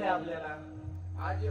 आहे आपल्याला. आज आज